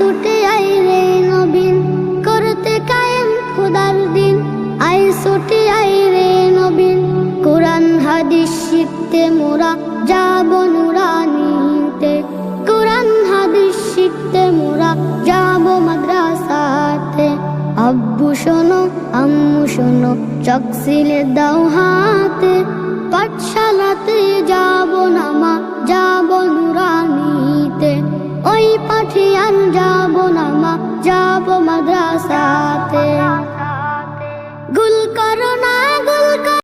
ছুটে আই রে নবীন, করতে কায়েম খুদার দিন। আই ছুটে আই রে নবীন, কোরআন, হাদিস শিখতে মোরা যাব নুরানিতে। কোরআন, হাদিস শিখতে মোরা যাব মাদ্রাসাতে। আব্বু শোনো, আম্মু শোনো, চকসিলে দাও হাতে। পাঠে আর যাব না।